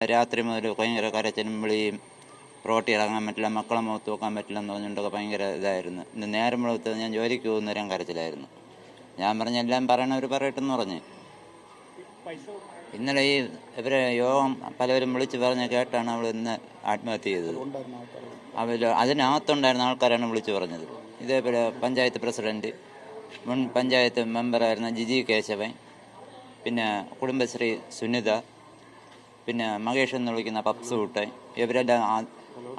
രാത്രി മുതൽ ഭയങ്കര കരച്ചിലും വിളിയും റോട്ടി ഇറങ്ങാൻ പറ്റില്ല മക്കളെ മുഖത്ത് നോക്കാൻ പറ്റില്ല എന്ന് പറഞ്ഞുകൊണ്ടൊക്കെ ഭയങ്കര ഇതായിരുന്നു. ഇന്ന് നേരം വെളുത്ത് ഞാൻ ജോലിക്ക് പോകുന്നേരം കരച്ചിലായിരുന്നു. ഞാൻ പറഞ്ഞ എല്ലാം പറയണവർ പറയട്ടെന്ന് പറഞ്ഞ്. ഇന്നലെ ഈ ഇവരെ യോഗം പലവരും വിളിച്ച് പറഞ്ഞ് കേട്ടാണ് അവൾ ഇന്ന് ആത്മഹത്യ ചെയ്തത്. അവർ അതിനകത്തുണ്ടായിരുന്ന ആൾക്കാരാണ് വിളിച്ചു പറഞ്ഞത്. ഇതേപോലെ പഞ്ചായത്ത് പ്രസിഡന്റ് മുൻ പഞ്ചായത്ത് മെമ്പറായിരുന്ന ജിജി കേശവൻ പിന്നെ കുടുംബശ്രീ സുനിത പിന്നെ മഹേഷ് എന്ന് വിളിക്കുന്ന പപ്സ് കുട്ടൻ ഇവരെല്ലാം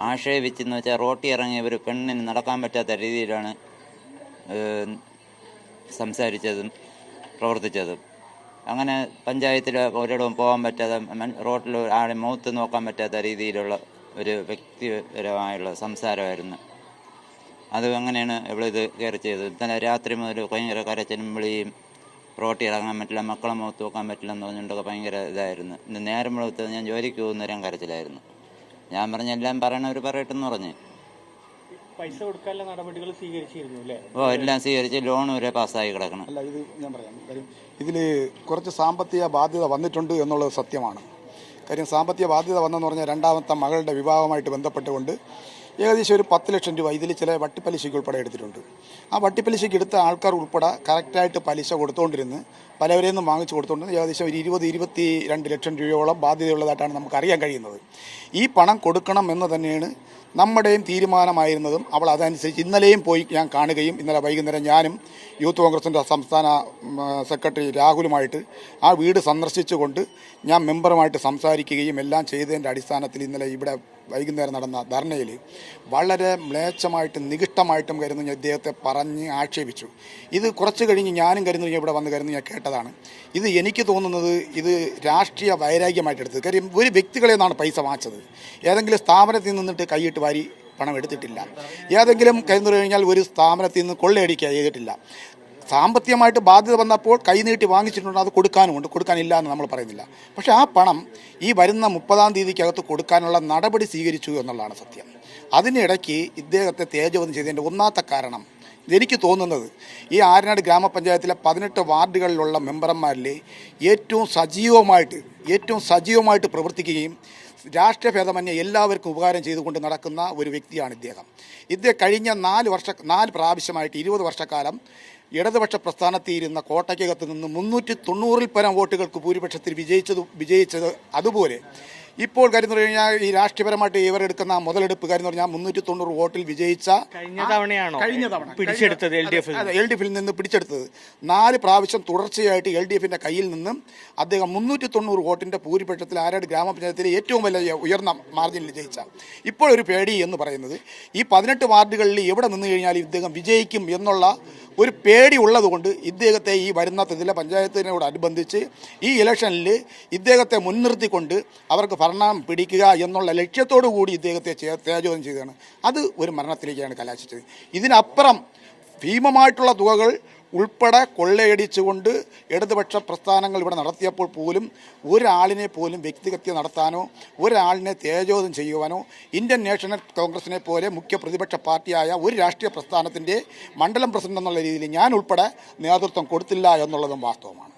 ആക്ഷേപിച്ചെന്ന് വെച്ചാൽ റോട്ടി ഇറങ്ങിയവർ പെണ്ണിന് നടക്കാൻ പറ്റാത്ത രീതിയിലാണ് സംസാരിച്ചതും പ്രവർത്തിച്ചതും. അങ്ങനെ പഞ്ചായത്തിൽ ഒരിടവും പോകാൻ പറ്റാതെ റോട്ടിൽ ആളെ മുഖത്ത് നോക്കാൻ പറ്റാത്ത രീതിയിലുള്ള ഒരു വ്യക്തിപരമായുള്ള സംസാരമായിരുന്നു. അത് അങ്ങനെയാണ് ഇവളിത് കയറി ചെയ്തത്. ഇന്നലെ രാത്രി മുതൽ ഭയങ്കര കരച്ചിലും വിളിയും റോട്ടിൽ ഇറങ്ങാൻ പറ്റില്ല മക്കളെ മുഖത്ത് നോക്കാൻ പറ്റില്ല എന്ന് പറഞ്ഞുകൊണ്ടൊക്കെ ഭയങ്കര ഇതായിരുന്നു. ഇന്ന് നേരം വെളുത്തത് ഞാൻ ജോലിക്ക് പോകുന്ന നേരം കരച്ചിലായിരുന്നു. ഞാൻ പറഞ്ഞ എല്ലാം പറയണവർ പറയട്ടെന്ന് പറഞ്ഞ്. പൈസ കൊടുക്കാനുള്ള നടപടികൾ സ്വീകരിച്ചിരുന്നു അല്ലേ? ഓ എല്ലാം സ്വീകരിച്ച് ലോൺ വരെ പാസ്സായി കിടക്കണം. അല്ല ഇത് ഞാൻ പറയാം. കാര്യം ഇതിൽ കുറച്ച് സാമ്പത്തിക ബാധ്യത വന്നിട്ടുണ്ട് എന്നുള്ളത് സത്യമാണ്. കാര്യം സാമ്പത്തിക ബാധ്യത വന്നെന്ന് പറഞ്ഞാൽ രണ്ടാമത്തെ മകളുടെ വിവാഹമായിട്ട് ബന്ധപ്പെട്ടുകൊണ്ട് ഏകദേശം ഒരു പത്ത് ലക്ഷം രൂപ ഇതിൽ ചില വട്ടിപ്പലിശയ്ക്ക് ഉൾപ്പെടെ എടുത്തിട്ടുണ്ട്. ആ വട്ടിപ്പലിശയ്ക്ക് എടുത്ത ആൾക്കാർ ഉൾപ്പെടെ കറക്റ്റായിട്ട് പലിശ കൊടുത്തുകൊണ്ടിരുന്ന് പലവരെയും നിന്നും വാങ്ങിച്ചു കൊടുത്തുകൊണ്ട് ഏകദേശം ഒരു ഇരുപത് ഇരുപത്തി രണ്ട് ലക്ഷം രൂപയോളം ബാധ്യതയുള്ളതായിട്ടാണ് നമുക്ക് അറിയാൻ കഴിയുന്നത്. ഈ പണം കൊടുക്കണം എന്ന് തന്നെയാണ് നമ്മുടെയും തീരുമാനമായിരുന്നതും അവൾ അതനുസരിച്ച് ഇന്നലെയും പോയി ഞാൻ കാണുകയും ഇന്നലെ വൈകുന്നേരം ഞാനും യൂത്ത് കോൺഗ്രസിന്റെ സംസ്ഥാന സെക്രട്ടറി രാഹുലുമായിട്ട് ആ വീട് സന്ദർശിച്ചുകൊണ്ട് ഞാൻ മെമ്പറുമായിട്ട് സംസാരിക്കുകയും എല്ലാം ചെയ്തതിന്റെ അടിസ്ഥാനത്തിൽ ഇന്നലെ ഇവിടെ വൈകുന്നേരം നടന്ന ധർണയിൽ വളരെ മ്ലേച്ഛമായിട്ടും നികിഷ്ടമായിട്ടും കരുതുന്ന ഞാൻ ഇദ്ദേഹത്തെ പറഞ്ഞ് ആക്ഷേപിച്ചു. ഇത് കുറച്ച് കഴിഞ്ഞ് ഞാനും കരുതുന്നു ഞാൻ ഇവിടെ വന്ന് കരുതുന്നു ഞാൻ കേട്ടതാണ്. ഇത് എനിക്ക് തോന്നുന്നത് ഇത് രാഷ്ട്രീയ വൈരാഗ്യമായിട്ട് എടുത്തത്. കാര്യം ഒരു വ്യക്തികളെ നിന്നാണ് പൈസ വാങ്ങിച്ചത്. ഏതെങ്കിലും സ്ഥാപനത്തിൽ നിന്നിട്ട് കൈയിട്ട് വാരി പണം എടുത്തിട്ടില്ല. ഏതെങ്കിലും കരുന്നു കഴിഞ്ഞാൽ ഒരു സ്ഥാപനത്തിൽ നിന്ന് കൊള്ളയടിക്കുക ചെയ്തിട്ടില്ല. സാമ്പത്തികമായിട്ട് ബാധ്യത വന്നപ്പോൾ കൈനീട്ടി വാങ്ങിച്ചിട്ടുണ്ട് അത് കൊടുക്കാനുമുണ്ട്. കൊടുക്കാനില്ല എന്ന് നമ്മൾ പറയുന്നില്ല. പക്ഷേ ആ പണം ഈ വരുന്ന മുപ്പതാം തീയതിക്കകത്ത് കൊടുക്കാനുള്ള നടപടി സ്വീകരിച്ചു എന്നുള്ളതാണ് സത്യം. അതിനിടയ്ക്ക് ഇദ്ദേഹത്തെ തേജോധം ചെയ്തതിന്റെ ഒന്നാമത്തെ കാരണം എനിക്ക് തോന്നുന്നത് ഈ ആരനാട് ഗ്രാമപഞ്ചായത്തിലെ പതിനെട്ട് വാർഡുകളിലുള്ള മെമ്പർമാരിൽ ഏറ്റവും സജീവമായിട്ട് ഏറ്റവും സജീവമായിട്ട് പ്രവർത്തിക്കുകയും രാഷ്ട്രീയ ഭേദമന്യേ എല്ലാവർക്കും ഉപകാരം ചെയ്തുകൊണ്ട് നടക്കുന്ന ഒരു വ്യക്തിയാണ് ഇദ്ദേഹം. ഇദ്ദേഹം കഴിഞ്ഞ നാല് വർഷ നാല് പ്രാവശ്യമായിട്ട് ഇരുപത് വർഷക്കാലം ഇടതുപക്ഷ പ്രസ്ഥാനത്തിയിരുന്ന കോട്ടയ്ക്കകത്ത് നിന്ന് മുന്നൂറ്റി തൊണ്ണൂറിൽ പരം വോട്ടുകൾക്ക് ഭൂരിപക്ഷത്തിൽ വിജയിച്ചത് വിജയിച്ചത് അതുപോലെ ഇപ്പോൾ കാര്യം എന്ന് കഴിഞ്ഞാൽ ഈ രാഷ്ട്രീയപരമായിട്ട് ഇവർ എടുക്കുന്ന മുതലെടുപ്പ് കാര്യം എന്ന് പറഞ്ഞാൽ മുന്നൂറ്റി തൊണ്ണൂറ് വോട്ടിൽ വിജയിച്ച കഴിഞ്ഞ തവണയാണോ കഴിഞ്ഞ തവണ. പിടിച്ചെടുത്തത് L D F L D എഫിൽ നിന്ന് പിടിച്ചെടുത്തത്. നാല് പ്രാവശ്യം തുടർച്ചയായിട്ട് എൽ ഡി എഫിന്റെ കയ്യിൽ നിന്നും അദ്ദേഹം മുന്നൂറ്റി തൊണ്ണൂറ് വോട്ടിന്റെ ഭൂരിപക്ഷത്തിൽ ആരാട് ഗ്രാമപഞ്ചായത്തിലെ ഏറ്റവും വലിയ ഉയർന്ന മാർജിനിൽ വിജയിച്ച ഇപ്പോൾ ഒരു പേടി എന്ന് പറയുന്നത് ഈ പതിനെട്ട് വാർഡുകളിൽ എവിടെ നിന്ന് കഴിഞ്ഞാൽ ഇദ്ദേഹം വിജയിക്കും എന്നുള്ള ഒരു പേടി ഉള്ളതുകൊണ്ട് ഇദ്ദേഹത്തെ ഈ വരുന്ന ത്രിതല പഞ്ചായത്തിനോടനുബന്ധിച്ച് ഈ ഇലക്ഷനിൽ ഇദ്ദേഹത്തെ മുൻനിർത്തിക്കൊണ്ട് അവർക്ക് ഭരണം പിടിക്കുക എന്നുള്ള ലക്ഷ്യത്തോടു കൂടി ഇദ്ദേഹത്തെ തേജോധം ചെയ്തതാണ്. അത് ഒരു മരണത്തിലേക്കാണ് കലാശിച്ചത്. ഇതിനപ്പുറം ഭീമമായിട്ടുള്ള തുകകൾ ഉൾപ്പെടെ കൊള്ളയടിച്ചുകൊണ്ട് ഇടതുപക്ഷ പ്രസ്ഥാനങ്ങൾ ഇവിടെ നടത്തിയപ്പോൾ പോലും ഒരാളിനെ പോലും വ്യക്തിഹത്യ നടത്താനോ ഒരാളിനെ തേജോധം ചെയ്യുവാനോ ഇന്ത്യൻ നാഷണൽ കോൺഗ്രസിനെ പോലെ മുഖ്യ പ്രതിപക്ഷ പാർട്ടിയായ ഒരു രാഷ്ട്രീയ പ്രസ്ഥാനത്തിന്റെ മണ്ഡലം പ്രസിഡന്റ് എന്നുള്ള രീതിയിൽ ഞാൻ ഉൾപ്പെടെ നേതൃത്വം കൊടുത്തില്ല എന്നുള്ളതും വാസ്തവമാണ്.